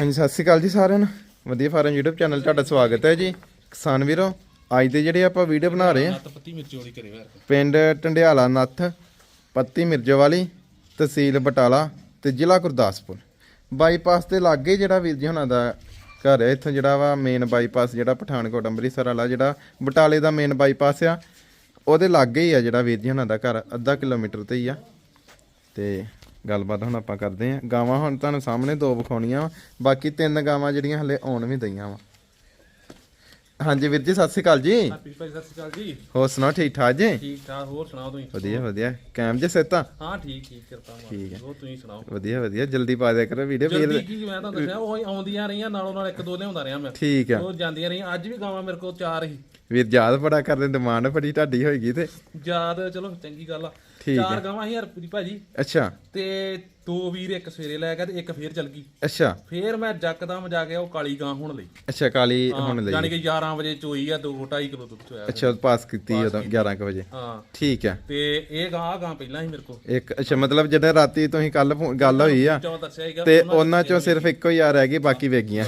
ਹਾਂਜੀ ਸਤਿ ਸ਼੍ਰੀ ਅਕਾਲ ਜੀ ਸਾਰਿਆਂ ਨੂੰ। ਵਧੀਆ ਫਾਰਮ YouTube ਚੈਨਲ ਤੁਹਾਡਾ ਸਵਾਗਤ ਹੈ ਜੀ। ਕਿਸਾਨ ਵੀਰੋ ਅੱਜ ਦੇ ਜਿਹੜੇ ਆਪਾਂ ਵੀਡੀਓ ਬਣਾ ਰਹੇ ਹਾਂ। ਪੱਤੀ ਮਿਰਚ ਵਾਲੀ ਕਰੇ ਵੇ ਪਿੰਡ ਟੰਡਿਆਲਾ ਨੱਥ ਪੱਤੀ ਮਿਰਜਵਾਲੀ ਤਹਿਸੀਲ ਬਟਾਲਾ ਤੇ ਜ਼ਿਲ੍ਹਾ ਗੁਰਦਾਸਪੁਰ। ਬਾਈਪਾਸ ਦੇ ਲਾਗੇ ਜਿਹੜਾ ਵੀਰ ਜੀ ਹੁਣਾਂ ਦਾ ਘਰ ਹੈ ਇੱਥੋਂ ਜਿਹੜਾ ਵਾ ਮੇਨ ਬਾਈਪਾਸ ਜਿਹੜਾ ਪਠਾਨਕੋਟ ਅੰਮ੍ਰਿਤਸਰ ਵਾਲਾ ਜਿਹੜਾ ਬਟਾਲੇ ਦਾ ਮੇਨ ਬਾਈਪਾਸ ਆ ਉਹਦੇ ਲਾਗੇ ਹੀ ਆ ਜਿਹੜਾ ਵੀਰ ਜੀ ਹੁਣਾਂ ਦਾ ਘਰ ਅੱਧਾ ਕਿਲੋਮੀਟਰ ਤੇ ਹੀ ਆ। ਤੇ ਗੱਲਬਾਤ ਹੁਣ ਆਪਾਂ ਕਰਦੇ ਆਂ। ਗਾਵਾਂ ਹੁਣ ਤੁਹਾਨੂੰ ਸਾਹਮਣੇ ਦੋ ਵਿਖਾਉਣੀਆਂ। ਬਾਕੀ ਤਿੰਨ ਗਾਵਾਂ ਜਿਹੜੀਆਂ ਹਲੇ ਆਉਣ ਵੀ ਦਈਆਂ ਵਾ। ਹਾਂਜੀ ਵੀਰ ਜੀ ਸਤਿ ਸ਼੍ਰੀ ਅਕਾਲ ਜੀ। ਹੈਪੀ ਭਾਈ ਸਤਿ ਸ਼੍ਰੀ ਅਕਾਲ ਜੀ। ਹੋਰ ਸੁਣਾਓ ਠੀਕ ਠਾਕ ਜੀ? ਠੀਕ ਠਾਕ ਹੋਰ ਸੁਣਾਓ ਤੁਸੀਂ? ਵਧੀਆ ਵਧੀਆ। ਕੈਮ ਜੇ ਸੇਤਾ ਹਾਂ ਠੀਕ ਠੀਕ ਕਿਰਪਾ ਠੀਕ ਹੈ। ਮਾਲਕ ਹੋਰ ਤੁਸੀਂ ਸੁਣਾਓ? ਵਧੀਆ ਵਧੀਆ। ਜਲਦੀ ਪਾ ਦਿਆ ਕਰੋ ਵੀਡੀਓ। ਜਲਦੀ ਵੀਰ ਕੀ ਮੈਂ ਤੁਹਾਨੂੰ ਦੱਸਿਆ ਉਹ ਆਉਂਦੀਆਂ ਰਹੀਆਂ ਨਾਲੋਂ ਨਾਲ ਇੱਕ ਦੋ ਲਿਆਉਂਦਾ ਰਿਹਾ ਮੈਂ। ਠੀਕ ਆ। ਉਹ ਜਾਂਦੀਆਂ ਰਹੀਆਂ। ਅੱਜ ਵੀ ਗਾਵਾਂ ਮੇਰੇ ਕੋਲ ਚਾਰ ਹੀ। ਵੀਰ ਯਾਦ ਬੜਾ ਕਰਦੇ ਡਿਮਾਂਡ ਬੜੀ ਢਾਡੀ ਹੋਏਗੀ ਤੇ। ਯਾਦ ਚਲੋ ਚੰਗੀ ਗੱਲ ਆ। ਠੀਕ ਚਾਰ ਗਾਵਾਂ ਹੀ ਹਰਪ੍ਰੀ ਭਾਜੀ। ਅੱਛਾ। ਤੇ ਦੋ ਵੀਰ ਇੱਕ ਸਵੇਰੇ ਲੈ ਗਿਆ ਤੇ ਇੱਕ ਫੇਰ ਚਲ ਗਈ। ਅੱਛਾ। ਫੇਰ ਮੈਂ ਜੱਕਦਮ ਜਾ ਕੇ ਉਹ ਕਾਲੀ ਗਾਂ ਹੁਣ ਲਈ। ਅੱਛਾ ਕਾਲੀ ਹੁਣ ਲਈ। ਯਾਨੀ ਕਿ 11 ਵਜੇ ਚੋਈ ਆ 2 2.5 ਕਿਲੋ ਦੁੱਧ ਚੋਇਆ ਅੱਛਾ ਪਾਸ ਕੀਤੀ ਉਦੋਂ 11 ਕੁ ਵਜੇ। ਹਾਂ। ਠੀਕ ਆ। ਤੇ ਇਹ ਗਾਂ ਗਾਂ ਪਹਿਲਾਂ ਹੀ ਮੇਰੇ ਕੋਲ। ਇੱਕ ਅੱਛਾ ਮਤਲਬ ਜਦੋਂ ਰਾਤੀ ਤੁਸੀਂ ਕੱਲ ਗੱਲ ਹੋਈ ਆ ਤੇ ਉਹਨਾਂ ਚੋਂ ਸਿਰਫ ਇੱਕੋ ਹੀ ਆ ਰਹਿ ਗਈ ਬਾਕੀ ਵੇਗੀਆਂ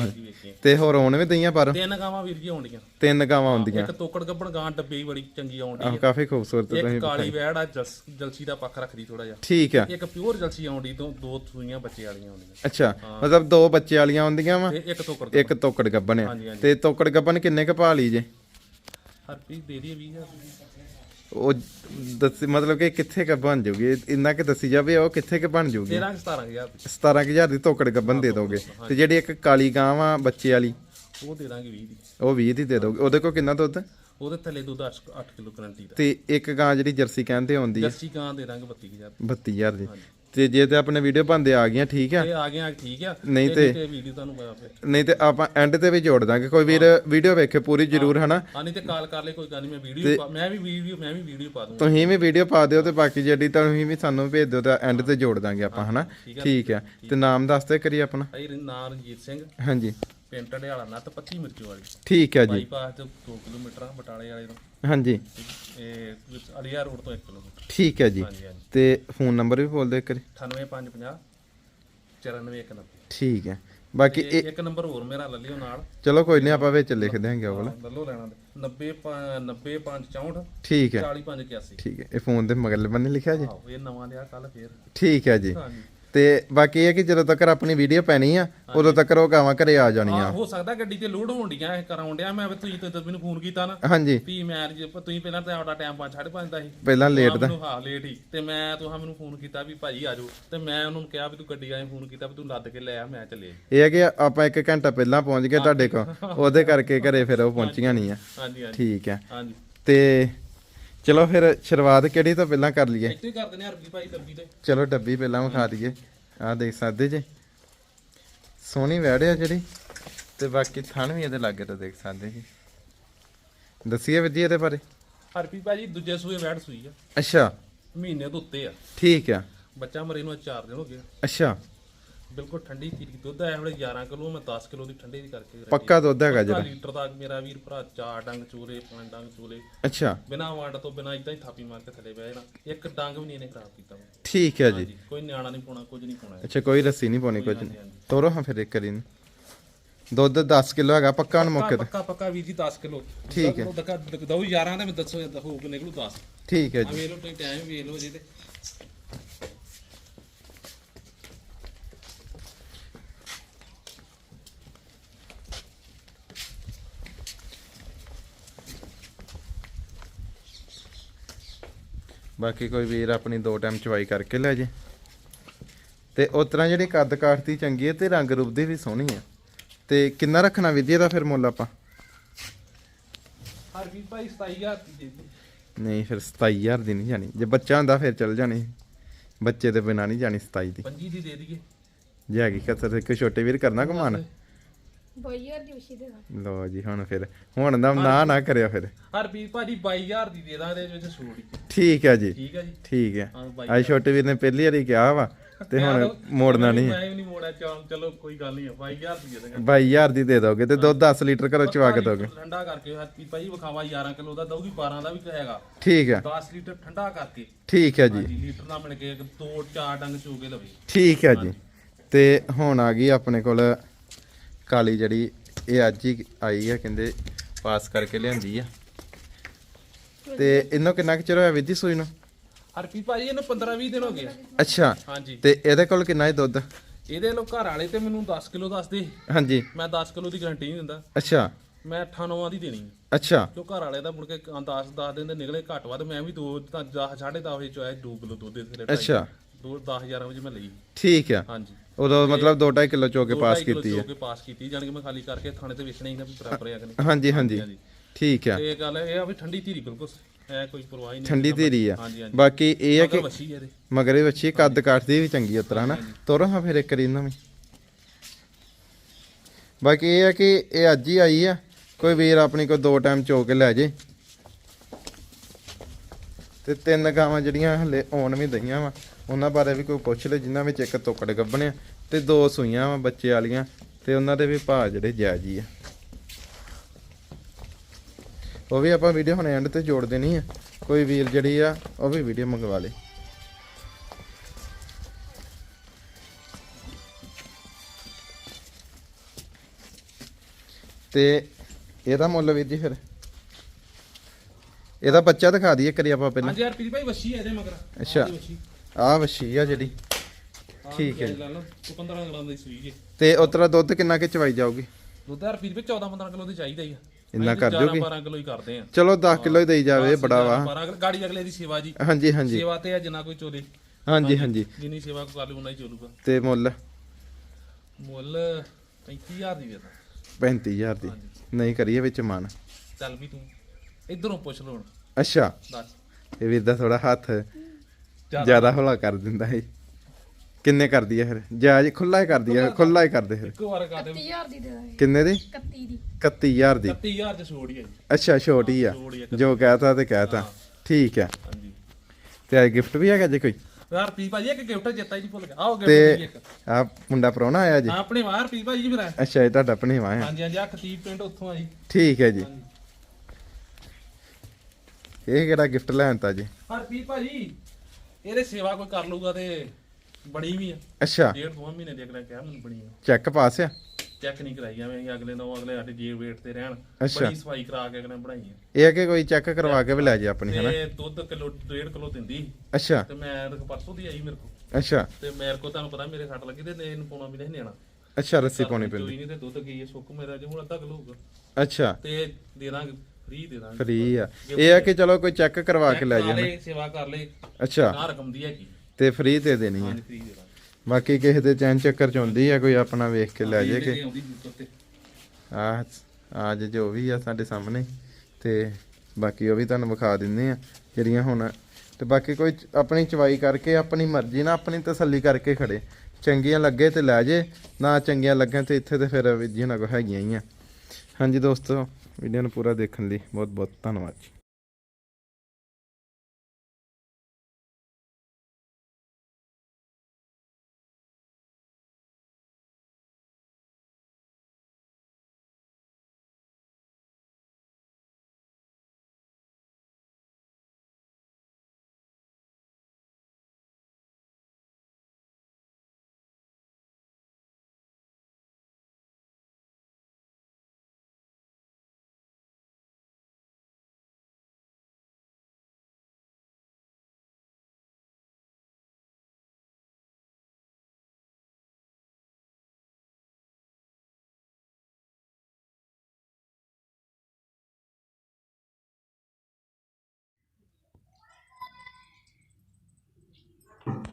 ਤੇ ਹੋਰ ਆਉਣ ਵੀ ਦਈਆਂ ਪਰ? ਤਿੰਨ ਗਾਵਾਂ ਵੀਰ ਜੀ ਆਉਂਦੀਆਂ ਤਿੰਨ ਗਾਵਾਂ ਆਉਂਦੀਆਂ। ਇੱਕ ਤੋਕੜ ਗੱਬਣ ਗਾਂ ਡੱਬੇ ਬੜੀ ਚੰਗੀ ਆਉਂਦੀ ਆਹ ਕਾਫੀ ਖੂਬਸੂਰਤ ਤੁਸੀਂ ਇੱਕ ਕਾਲੀ ਵੈੜ ਆ ਜਲਸ- ਜਲਸੀ ਦਾ ਪੱਖ ਰੱਖਦੀ ਥੋੜਾ ਜਿਹਾ। ਠੀਕ ਆ। ਇੱਕ ਪਿਓਰ ਜਲਸੀ ਆਉਂਦੀ ਤੋਂ ਦੋ ਸੂਈਆਂ ਬੱਚੇ ਵਾਲੀਆਂ ਆਉਂਦੀਆਂ ਅੱਛਾ ਮਤਲਬ ਦੋ ਬੱਚੇ ਵਾਲੀਆਂ ਆਉਂਦੀਆਂ ਵਾ? ਤੇ ਇੱਕ ਤੋਕੜ ਇੱਕ ਤੋਕੜ ਗੱਬਨ ਆ। ਹਾਂਜੀ, ਹਾਂਜੀ। ਤੇ ਤੋਕੜ ਗੱਬਨ ਕਿੰਨੇ ਕ ਪਾ ਲਈ ਜੇ? ਹਰਪੀ ਦੇ ਦੀ 20000 ਉਹ ਦੱਸ ਮਤਲਬ ਕਿ ਕਿੱਥੇ ਕ ਬਣ ਜੂਗੀ? ਇੰਨਾ ਕਿ ਦੱਸੀ ਜਾਵੇ ਉਹ ਕਿੱਥੇ ਕ ਬਣ ਜੂਗੀ? 13 17000 17000 ਦੀ। ਤੋਕੜ ਗੱਬਨ ਦੇ ਦੋਗੇ। ਤੇ ਜਿਹੜੀ ਇੱਕ ਕਾਲੀ ਗਾਂ ਵਾ ਬੱਚੇ ਵਾਲੀ? ਉਹ ਦੇ ਦਾਂਗੇ 20 ਦੀ। ਉਹ 20 ਦੀ ਦੇ ਦੋਗੇ। ਉਹਦੇ ਕੋਲ ਕਿੰਨਾ ਦੁੱਧ? ਉਹਦੇ ਥੱਲੇ ਦੁੱਧ 8 ਕਿਲੋ ਗਰੰਟੀ ਦਾ। ਤੇ ਇੱਕ ਗਾਂ ਜਿਹੜੀ ਜਰਸੀ ਕਹਿੰਦੇ ਆਉਂਦੀ ਹੈ ਜਰਸੀ ਗਾਂ ਦੇ ਦਾਂਗੇ 32000 32000 ਦੀ। ਤੇ ਜੇ ਤੇ ਆਪਣੇ ਵੀਡੀਓ ਬੰਦੇ ਆ ਗਈਆਂ ਠੀਕ ਆ। ਇਹ ਆ ਗਿਆ ਠੀਕ ਆ। ਨਹੀਂ ਤੇ- ਤੇ ਵੀਡੀਓ ਤੁਹਾਨੂੰ ਪਤਾ ਫਿਰ ਨਹੀਂ ਤੇ ਆਪਾਂ ਐਂਡ ਤੇ ਵੀ ਜੋੜ ਦਾਂਗੇ। ਕੋਈ ਵੀਰ ਵੀਡੀਓ ਵੇਖੇ ਪੂਰੀ ਜ਼ਰੂਰ ਹਨਾ? ਆ ਨਹੀਂ ਤੇ ਕਾਲ ਕਰ ਲੈ ਕੋਈ ਗੱਲ ਨਹੀਂ ਮੈਂ ਵੀਡੀਓ ਮੈਂ ਵੀ ਵੀਡੀਓ ਮੈਂ ਵੀ ਵੀਡੀਓ ਪਾ ਦੂੰਗਾ। ਤੁਸੀਂ ਵੀ ਵੀਡੀਓ ਪਾ ਦਿਓ ਤੇ ਬਾਕੀ ਜਿਹੜੀ ਤੁਸੀਂ ਵੀ ਸਾਨੂੰ ਭੇਜ ਦਿਓ ਤੇ ਐਂਡ ਤੇ ਜੋੜ ਦਾਂਗੇ ਆਪਾਂ ਹਨਾ? ਠੀਕ ਆ ਤੇ ਨਾਮ ਦੱਸ ਦੇ ਕਰੀ ਆਪਣਾ। ਭਾਈ ਨਾਂ ਰਣਜੀਤ ਸਿੰਘ। ਹਾਂਜੀ। ਪਿੰਡ ਢੜਿਆਲਾ ਨੱਤ ਪੱਤੀ ਮਿਰਚ ਵਾਲੀ ਠੀਕ ਆ ਜੀ। ਬਾਈਪਾਸ ਤੋਂ 2 ਕਿਲੋਮੀਟਰ ਆ ਬਟਾਲੇ ਵਾਲੇ ਤੋਂ। ਹਾਂਜੀ। ਇਹ ਵਿੱਚ ਅਲੀਆ ਰੋਡ ਤੋਂ 1 ਕਿਲੋਮੀਟਰ। ਠੀਕ ਹੈ ਜੀ। ਹਾਂਜੀ ਹਾਂਜੀ। ਤੇ ਫੋਨ ਨੰਬਰ ਵੀ ਬੋਲ ਦਿਓ ਕਰੀ 98550 94190 ਠੀਕ ਹੈ। ਬਾਕੀ ਇਹ ਇੱਕ ਨੰਬਰ ਹੋਰ ਮੇਰਾ ਲੈ ਲਿਓ ਨਾਲ। ਚਲੋ ਕੋਈ ਨਹੀਂ ਆਪਾਂ ਵਿੱਚ ਲਿਖ ਦਿਆਂਗੇ ਉਹ ਵਾਲਾ। ਲੱਲੋ ਲੈਣਾ ਤੇ 90 90564 ਠੀਕ ਹੈ। 40581 ਠੀਕ ਹੈ। ਇਹ ਫੋਨ ਦੇ ਮਗਲ ਬੰਨੇ ਲਿਖਿਆ ਜੀ? ਆਹੋ ਇਹ ਨਵਾਂ ਲਿਆ ਕੱਲ ਫੇਰ। ਠੀਕ ਹੈ ਜੀ। ਹਾਂਜੀ। ਤੇ ਬਾਕੀ ਇਹ ਕਿ ਜਦੋਂ ਤੱਕ ਆਪਣੀ ਵੀਡੀਓ ਪੈਣੀ ਆ ਉਦੋਂ ਤੱਕ ਉਹ ਗਾਵਾਂ ਘਰੇ ਆ ਜਾਣੀਆਂ। ਆ ਹੋ ਸਕਦਾ ਗੱਡੀ ਤੇ ਲੋਡ ਹੋਣ ਡੀਆਂ ਇਹ ਕਰਾਉਣ ਡਿਆ। ਮੈਂ ਵੀ ਤੁਸੀਂ ਤੇ ਮੈਨੂੰ ਫੋਨ ਕੀਤਾ ਨਾ। ਹਾਂਜੀ। ਵੀ ਮੈਂ ਜੇ ਤੁਸੀਂ ਪਹਿਲਾਂ ਤਾਂ ਆਉਣਾ ਟਾਈਮ 5 5:30 ਦਾ ਸੀ। ਪਹਿਲਾਂ ਲੇਟ ਦਾ। ਹਾਂ ਲੇਟ ਹੀ। ਤੇ ਮੈਂ ਤੁਹਾਂ ਮੈਨੂੰ ਫੋਨ ਕੀਤਾ ਵੀ ਭਾਜੀ ਆ ਜਾਓ। ਤੇ ਮੈਂ ਉਹਨੂੰ ਕਿਹਾ ਵੀ ਤੂੰ ਗੱਡੀ ਆਏ ਫੋਨ ਕੀਤਾ ਵੀ ਤੂੰ ਲੱਦ ਕੇ ਲੈ ਆ ਮੈਂ ਚੱਲੇ ਇਹ ਹੈ ਕਿ ਆਪਾਂ ਇੱਕ ਘੰਟਾ ਪਹਿਲਾਂ ਪਹੁੰਚ ਗਏ ਤੁਹਾਡੇ ਕੋਲ। ਉਹਦੇ ਕਰਕੇ ਘਰੇ ਫਿਰ ਉਹ ਪਹੁੰਚੀਆਂ ਨਹੀਂ ਆ। ਹਾਂਜੀ ਹਾਂਜੀ। ਠੀਕ ਹੈ। ਹਾਂਜੀ। ਤੇ ਚਲੋ ਫਿਰ ਸ਼ੁਰੂਆਤ ਕਿਹੜੀ ਤੋਂ ਪਹਿਲਾਂ ਕਰ ਲਈਏ? ਇੱਥੇ ਕਰ ਦਿੰਦੇ ਆ ਰਬੀ ਭਾਈ ਡੱਬੀ ਤੇ। ਚਲੋ ਡੱਬੀ ਪਹਿਲਾਂ ਵਿਖਾ ਦਈਏ। ਆਹ ਦੇਖ ਸਕਦੇ ਜੇ। ਸੋਹਣੀ ਵੈੜਿਆ ਜਿਹੜੀ। ਤੇ ਬਾਕੀ ਥਣ ਵੀ ਇਹਦੇ ਲਾਗੇ ਤੋਂ ਦੇਖ ਸਕਦੇ ਜੀ। ਦੱਸੀਏ ਵਿਧੀ ਇਹਦੇ ਬਾਰੇ। ਹਰਪੀ ਭਾਜੀ ਦੂਜੇ ਸੂਏ ਵੈੜ ਸੂਈ ਆ। ਅੱਛਾ। ਮਹੀਨੇ ਤੋਂ ਉੱਤੇ ਆ। ਠੀਕ ਆ। ਬੱਚਾ ਮਰੇ ਨੂੰ 4 ਦਿਨ ਹੋ ਗਏ ਅੱਛਾ। ਬਿਲਕੁਲ ਠੰਡੀ ਚੀਜ਼ ਦੁੱਧ ਆਇਆ ਹੁਣੇ 11 ਕਿਲੋ ਮੈਂ 10 ਕਿਲੋ ਦੀ ਠੰਡੇ ਦੀ ਕਰਕੇ। ਪੱਕਾ ਦੁੱਧ ਹੈਗਾ ਜਿਹੜਾ ਲੀਟਰ ਦਾ ਮੇਰਾ ਵੀਰ ਭਰਾ ਚਾਰ ਡੰਗ ਚੂਲੇ ਪੰਜ ਡੰਗ ਚੂਲੇ ਅੱਛਾ ਬਿਨਾ ਵੰਡ ਤੋਂ ਬਿਨਾ ਇਦਾਂ ਹੀ ਥਾਪੀ ਮਾਰ ਕੇ ਥੱਲੇ ਬਹਿ ਜਾਣਾ ਇੱਕ ਡੰਗ ਵੀ ਨਹੀਂ ਇਹਨੇ ਖਰਾਬ ਕੀਤਾ ਠੀਕ ਹੈ ਜੀ ਕੋਈ ਨਿਆਣਾ ਨਹੀਂ ਪਾਉਣਾ ਕੁਝ ਨਹੀਂ ਪਾਉਣਾ ਅੱਛਾ ਕੋਈ ਰੱਸੀ ਨਹੀਂ ਪਾਉਣੀ ਕੁਝ ਨਹੀਂ ਤੋਰੋ ਹਾਂ ਫਿਰ ਇੱਕ ਕਰੀ ਨੂੰ ਦੁੱਧ 10 ਕਿਲੋ ਹੈਗਾ ਪੱਕਾ ਹੁਣ ਮੌਕੇ ਪੱਕਾ ਪੱਕਾ ਵੀਰ ਜੀ 10 ਕਿਲੋ ਠੀਕ ਹੈ। ਦਊ 11 ਤੇ ਮੈਂ ਦੱਸੋ ਹੋ ਕੇ ਨਿਕਲੂ 10 ਠੀਕ ਹੈ ਆ ਜੀ ਵੇਖ ਲਓ ਟਾਈਮ ਵੇਖ ਲਓ ਜੀ ਤੇ ਬਾਕੀ ਕੋਈ ਵੀਰ ਆਪਣੀ ਦੋ ਟਾਈਮ ਚਵਾਈ ਕਰਕੇ ਲੈ ਜੇ। ਤੇ ਉਸ ਤਰ੍ਹਾਂ ਜਿਹੜੀ ਕੱਦ ਕਾਠ ਦੀ ਚੰਗੀ ਹੈ ਤੇ ਰੰਗ ਰੂਪ ਦੀ ਵੀ ਸੋਹਣੀ ਹੈ। ਤੇ ਕਿੰਨਾ ਰੱਖਣਾ ਵਿਧੀ ਦਾ ਫਿਰ ਮੁੱਲ ਆਪਾਂ? ਹਰ ਵੀਰ ਭਾਈ 27000 ਦੀ ਦੇ। ਨਹੀਂ ਫਿਰ 27000 ਦੀ ਨਹੀਂ ਜਾਣੀ। ਜੇ ਬੱਚਾ ਹੁੰਦਾ ਫਿਰ ਚੱਲ ਜਾਣੀ। ਬੱਚੇ ਦੇ ਬਿਨਾ ਨਹੀਂ ਜਾਣੀ 27 ਦੀ। ਪੰਜੀ ਦੀ ਦੇ ਦਈਏ। ਜੇ ਹੈਗੀ ਕਸਰ ਇੱਕ ਛੋਟੇ ਵੀਰ ਕਰਨਾ ਕਮਾਨ। ਦੀ ਦੇ ਲੋ ਜੀ ਹੁਣ ਫਿਰ ਹੁਣ ਦਾ ਨਾ ਨਾ ਕਰਿਆ ਫਿਰ। ਹਰ ਵੀਰ ਭਾਜੀ 22000 ਦੀ ਦੇ ਦਾਂਗੇ ਇਹਦੇ ਵਿੱਚ ਛੋੜ ਹੀ। ਠੀਕ ਹੈ ਜੀ। ਠੀਕ ਹੈ ਜੀ। ਠੀਕ ਹੈ ਹਾਂ ਬਾਈ ਅੱਜ ਛੋਟੇ ਵੀਰ ਨੇ ਪਹਿਲੀ ਵਾਰੀ ਕਿਹਾ ਵਾ ਤੇ ਹੁਣ ਮੋੜਨਾ ਨਹੀਂ ਮੈਂ ਵੀ ਨਹੀਂ ਮੋੜਿਆ ਚਾਲ ਚਲੋ ਕੋਈ ਗੱਲ ਨਹੀਂ 22000 ਦੀ ਦੇ ਦਾਂਗੇ। 22000 ਦੀ ਦੇ ਦੋਗੇ ਤੇ ਦੁੱਧ 10 ਲੀਟਰ ਘਰੋਂ ਚਵਾ ਕੇ ਦੋਗੇ। ਠੰਡਾ ਕਰਕੇ ਹਰ ਭਾਈ ਵਿਖਾਵਾ 11 ਕਿਲੋ ਦਾ ਦਊਗੀ 12 ਦਾ ਵੀ ਹੈਗਾ। ਠੀਕ ਹੈ 10 ਲੀਟਰ ਠੰਡਾ ਕਰਕੇ। ਠੀਕ ਹੈ ਜੀ। ਹਾਂਜੀ ਲੀਟਰ ਨਾਲ ਮਿਲ ਕੇ ਇੱਕ ਦੋ ਚਾਰ ਡੰਗ ਚੋ ਕੇ ਲਵੇ ਠੀਕ ਹੈ ਜੀ। ਤੇ ਹੁਣ ਆ ਗਈ ਆਪਣੇ ਕੋਲ ਕਾਲੀ ਜਿਹੜੀ ਇਹ ਅੱਜ ਹੀ ਆਈ ਆ ਕਹਿੰਦੇ ਪਾਸ ਕਰਕੇ ਲਿਆਂਦੀ ਆ। ਤੇ ਇਹਨੂੰ ਕਿੰਨਾ ਕੁ ਚਿਰ ਹੋਇਆ ਵਿਧੀ ਸੂਈ ਨੂੰ? ਹਰਪੀ ਭਾਜੀ ਇਹਨੂੰ 15 20 ਦਿਨ ਹੋ ਗਏ ਆ। ਅੱਛਾ ਹਾਂਜੀ। ਤੇ ਇਹਦੇ ਕੋਲ ਕਿੰਨਾ ਹੈ ਦੁੱਧ? ਇਹਦੇ ਲੋ ਘਰ ਵਾਲੇ ਤੇ ਮੈਨੂੰ 10 ਕਿਲੋ ਦੱਸਦੇ। ਹਾਂਜੀ। ਮੈਂ 10 ਕਿਲੋ ਦੀ ਗਾਰੰਟੀ ਨਹੀਂ ਦਿੰਦਾ। ਅੱਛਾ। ਮੈਂ 98 ਦੀ ਦੇਣੀ ਆ। ਅੱਛਾ। ਕਿਉਂ ਘਰ ਵਾਲੇ ਦਾ ਮੁੜ ਕੇ 10 10 ਦਿਨ ਦੇ ਨਿਕਲੇ ਘੱਟ ਵੱਧ ਮੈਂ ਵੀ 2 ਤਾਂ 10 10.5 ਵਜੇ ਚੋਇਆ 2 ਕਿਲੋ ਦੁੱਧ ਦੇ ਥੱਲੇ ਅੱਛਾ। 2 10 11 ਵਜੇ ਮੈਂ ਲਈ। ਠੀਕ ਆ। ਹਾਂਜੀ। ਉਦੋਂ ਮਤਲਬ 2.5 ਕਿਲੋ ਚੋ ਕੇ ਦੋ ਪਾਸ ਕੀਤੀ ਆ। ਚੋ ਕੇ ਪਾਸ ਕੀਤੀ ਜਾਣੀ ਕਿ ਮੈਂ ਖਾਲੀ ਕਰਕੇ ਥਾਣੇ ਤੇ ਵੇਚਣਾ ਹੀ ਵੀ ਬਰਾਬਰ ਆ ਕਿ ਨਹੀਂ। ਹਾਂਜੀ ਹਾਂਜੀ। ਠੀਕ ਆ। ਤੇ ਇਹ ਗੱਲ ਇਹ ਆ ਵੀ ਠੰਡੀ ਧੀਰੀ ਬਿਲਕੁਲ ਐ ਕੋਈ ਪਰਵਾਹ ਹੀ ਨਹੀਂ। ਠੰਡੀ ਧੀਰੀ ਆ। ਬਾਕੀ ਇਹ ਆ ਕਿ ਮਗਰ ਮਗਰੇ ਬੱਚੀ ਕੱਦ ਕਾਠਦੀ ਵੀ ਚੰਗੀ ਉਤਰਾ ਨਾ ਤੋਰੋ ਹਾਂ ਫਿਰ ਇੱਕ ਰੀ ਇਹਨਾਂ ਵੀ ਬਾਕੀ ਇਹ ਆ ਕਿ ਇਹ ਅੱਜ ਹੀ ਆਈ ਆ। ਕੋਈ ਵੀਰ ਆਪਣੀ ਕੋਈ ਦੋ ਟਾਈਮ ਚੋ ਕੇ ਲੈ ਜੇ। ਤੇ ਤਿੰਨ ਗਾਵਾਂ ਜਿਹੜੀਆਂ ਹਲੇ ਆਉਣ ਵੀ ਦਈਆਂ ਵਾ। ਉਹਨਾਂ ਬਾਰੇ ਵੀ ਕੋਈ ਪੁੱਛ ਲੈ ਜਿਨ੍ਹਾਂ ਵਿੱਚ ਇੱਕ ਤੋਕੜ ਗੱਬਣਿਆ ਤੇ ਦੋ ਸੂਈਆਂ ਵਾ ਬੱਚੇ ਵਾਲੀਆਂ ਤੇ ਉਹਨਾਂ ਦੇ ਵੀ ਭਾਅ ਜਿਹੜੇ ਜਾਇਜ਼ ਹੀ ਆ। ਉਹ ਵੀ ਆਪਾਂ ਵੀਡੀਓ ਹੁਣ ਐਂਡ ਤੇ ਜੋੜ ਦੇਣੀ ਆ। ਕੋਈ ਵੀਰ ਜਿਹੜੀ ਆ ਉਹ ਵੀ ਵੀਡੀਓ ਮੰਗਵਾ ਲੇ। ਤੇ ਇਹਦਾ ਮੁੱਲ ਵੀਰ ਜੀ ਫਿਰ? ਇਹਦਾ ਬੱਚਾ ਦਿਖਾ ਦਈਏ ਕਰੀ ਆਪਾਂ ਪਹਿਲਾਂ। ਹਾਂਜੀ ਹਰਪ੍ਰੀਤ ਭਾਈ ਵਸੀ ਇਹਦੇ ਮਗਰ। ਅੱਛਾ। ਆਹ ਵੱਛੀ। ਆ ਜਿਹੜੀ। ਠੀਕ ਹੈ। ਜਾਇਜ਼ ਲੈ ਲਓ, ਉਹ 15 ਗ੍ਰਾਮ ਦੀ ਸੂਈ ਜੀ ਤੇ ਉਤਰਾ ਦੁੱਧ ਕਿੰਨਾ ਕਿ ਚਵਾਈ ਜਾਊਗੀ? ਦੁੱਧ ਹਰਪ੍ਰੀਤ ਭਾਈ 14 15 ਕਿਲੋ ਦੀ ਚਾਹੀਦਾ ਹੀ ਆ। ਇੰਨਾ ਕਰ ਜੂਗੀ? 12 ਕਿਲੋ ਹੀ ਕਰਦੇ ਆ। ਚਲੋ 10 ਕਿਲੋ ਹੀ ਦੇਈ ਜਾਵੇ ਬੜਾ ਵਾ। 12 ਕਿਲੋ, ਗਾੜੀ ਅਗਲੇ ਦੀ ਸੇਵਾ ਜੀ। ਹਾਂਜੀ ਹਾਂਜੀ। ਸੇਵਾ ਤੇ ਆ ਜਿੰਨਾ ਕੋਈ ਚੋਲੇ ਹਾਂਜੀ ਹਾਂਜੀ ਜਿੰਨੀ ਸੇਵਾ ਕੋ ਕਰ ਲੂ ਉਨਾ ਹੀ ਚੋਲੂਗਾ ਤੇ ਮੁੱਲ? ਮੁੱਲ 35000 ਦੀ ਦੇਦਾ 35000 ਦੀ। ਨਹੀਂ ਕਰੀਏ ਵਿੱਚ ਮਨ। ਚੱਲ ਵੀ ਤੂੰ ਇਧਰੋਂ ਪੁੱਛ ਲੋ ਹੁਣ। ਅੱਛਾ। ਦੱਸ। ਇਹ ਵੀਰ ਦਾ ਥੋੜਾ ਹੱਥ ਜ਼ਿਆਦਾ ਹੌਲਾ ਕਰ ਦਿੰਦਾ ਹੈ ਕਿੰਨੇ ਕਰਦੀ ਹੈ ਫਿਰ? ਜਾਇਜ਼ ਖੁੱਲਾ ਹੀ ਕਰਦੀ ਹੈ ਖੁੱਲਾ ਹੀ ਕਰਦੇ ਫਿਰ। ਇੱਕੋ ਵਾਰ ਕਰ ਦੇ 30000 ਦੀ ਦੇ ਦਾਂਗੇ। ਕਿੰਨੇ ਦੀ? 31 ਦੀ। 31000 ਦੀ। 30000 ਚ ਛੋੜ ਹੀ ਆ ਜੀ। ਅੱਛਾ ਛੋਟੀ ਆ। ਆ ਜੋ ਕਹਿਤਾ ਤੇ ਕਹਿਤਾ। ਠੀਕ ਆ। ਹਾਂਜੀ। ਤੇ ਅੱਜ ਗਿਫਟ ਵੀ ਹੈਗਾ ਜੇ ਕੋਈ? ਯਾਰ ਪੀ ਭਾਜੀ ਇੱਕ ਗਿਫਟ ਚੇਤਾ ਹੀ ਨਹੀਂ ਭੁੱਲ ਗਿਆ। ਆਓ ਗਿਫਟ ਤੇ ਇੱਕ। ਆ ਮੁੰਡਾ ਪ੍ਰਾਹੁਣਾ ਆਇਆ ਜੀ? ਹਾਂ, ਆਪਣੇ ਵਾਰ ਪੀ ਭਾਜੀ ਮੇਰਾ। ਅੱਛਾ ਇਹ ਤੁਹਾਡਾ ਭਣੇਵਾ ਹੈ ਹਾਂਜੀ ਹਾਂਜੀ ਆ ਖਤੀਬ ਪਿੰਡ ਉੱਥੋਂ ਆ ਜੀ। ਠੀਕ ਹੈ ਜੀ। ਇਹ ਕਿਹੜਾ ਗਿਫਟ ਲੈਣ ਤਾ ਜੀ? ਹਰ ਪੀ ਭਾਜੀ ਇਹਦੇ ਸੇਵਾ ਕੋਈ ਕਰ ਲੂਗਾ ਤੇ ਬਣੀ ਵੀ ਆ। ਅੱਛਾ। ਡੇਢ ਦੋ ਮਹੀਨੇ ਦੇ ਅਗਲੇ ਕਿਹਾ ਮੈਨੂੰ ਬਣੀ ਆ। ਚੈੱਕ ਪਾਸ ਆ? ਚੈੱਕ ਨਹੀਂ ਕਰਾਈ ਐਵੇਂ ਅਸੀਂ ਅਗਲੇ ਨੂੰ ਅਗਲੇ ਸਾਡੇ ਜੇ ਵੇਟ ਤੇ ਰਹਿਣ। ਅੱਛਾ। ਬੜੀ ਸਫ਼ਾਈ ਕਰਾ ਕੇ ਅਗਲੇ ਨੇ ਬਣਾਈ ਆ। ਇਹ ਆ ਕਿ ਕੋਈ ਚੈੱਕ ਕਰਵਾ ਕੇ ਵੀ ਲੈ ਜੇ ਆਪਣੀ ਹਨਾ? ਤੇ ਦੁੱਧ ਕਿਲੋ ਡੇਢ ਕਿਲੋ ਦਿੰਦੀ। ਅੱਛਾ। ਤੇ ਮੈਂ ਕੋਲ ਪਰਸੋਂ ਦੀ ਆਈ ਮੇਰੇ ਕੋਲ। ਅੱਛਾ। ਤੇ ਮੇਰੇ ਕੋਲ ਤੁਹਾਨੂੰ ਪਤਾ ਮੇਰੇ ਸੱਟ ਲੱਗੀ ਤੇ ਇਹਨੂੰ ਪਾਉਣਾ ਵੀ ਨਹੀਂ ਦੇਣਾ ਅੱਛਾ ਰੱਸੀ ਪਾਉਣੀ ਪੈਂਦੀ। ਨਹੀਂ ਤੇ ਦੁੱਧ ਕੀ ਹੈ ਸੁੱਕ ਮੇਰਾ ਜੇ ਹੁਣ ਅੱਧਾ ਕਿਲੋ ਹੋਊਗਾ ਅੱਛਾ। ਤੇ ਦੇ ਦਾਂਗੇ। ਫ੍ਰੀ ਦੇ ਦਾਂਗੇ। ਫ੍ਰੀ ਆ। ਇਹ ਆ ਕਿ ਚਲੋ ਕੋਈ ਚੈੱਕ ਕਰਵਾ ਕੇ ਲੈ ਜੇ ਹਨਾ। ਲੈ ਸੇਵਾ ਕਰ ਲੈ ਅੱਛਾ। ਨਾ ਰਕਮ ਦੀ ਹੈਗੀ। ਤੇ ਫ੍ਰੀ ਤੇ ਦੇਣੀ ਆ। ਹਾਂਜੀ ਫ੍ਰੀ ਦੇ ਦਾਂਗੇ। ਬਾਕੀ ਕਿਸੇ ਦੇ ਚੈਨ ਚੱਕਰ ਚ ਹੁੰਦੀ ਆ ਕੋਈ ਆਪਣਾ ਵੇਖ ਕੇ ਲੈ ਜੇ ਕਿ ਆਉਂਦੀ ਦੁੱਧ ਤੇ। ਆ ਅੱਜ ਜੋ ਵੀ ਆ ਸਾਡੇ ਸਾਹਮਣੇ। ਤੇ ਬਾਕੀ ਉਹ ਵੀ ਤੁਹਾਨੂੰ ਵਿਖਾ ਦਿੰਦੇ ਆ ਜਿਹੜੀਆਂ ਹੁਣ ਤੇ ਬਾਕੀ ਕੋਈ ਚ- ਆਪਣੀ ਚਵਾਈ ਕਰਕੇ ਆਪਣੀ ਮਰਜ਼ੀ ਨਾਲ ਆਪਣੀ ਤਸੱਲੀ ਕਰਕੇ ਖੜੇ। ਚੰਗੀਆਂ ਲੱਗੇ ਤੇ ਲੈ ਜੇ ਨਾ ਚੰਗੀਆਂ ਲੱਗਣ ਤੇ ਇੱਥੇ ਤੇ ਫਿਰ ਵੀ ਜਿਹਨਾਂ ਕੋ ਹੈਗੀਆਂ ਹੀ ਆ। ਹਾਂਜੀ ਦੋਸਤੋ ਵੀਡੀਓ ਨੂੰ ਪੂਰਾ ਦੇਖਣ ਲਈ ਬਹੁਤ ਬਹੁਤ ਧੰਨਵਾਦ ਜੀ।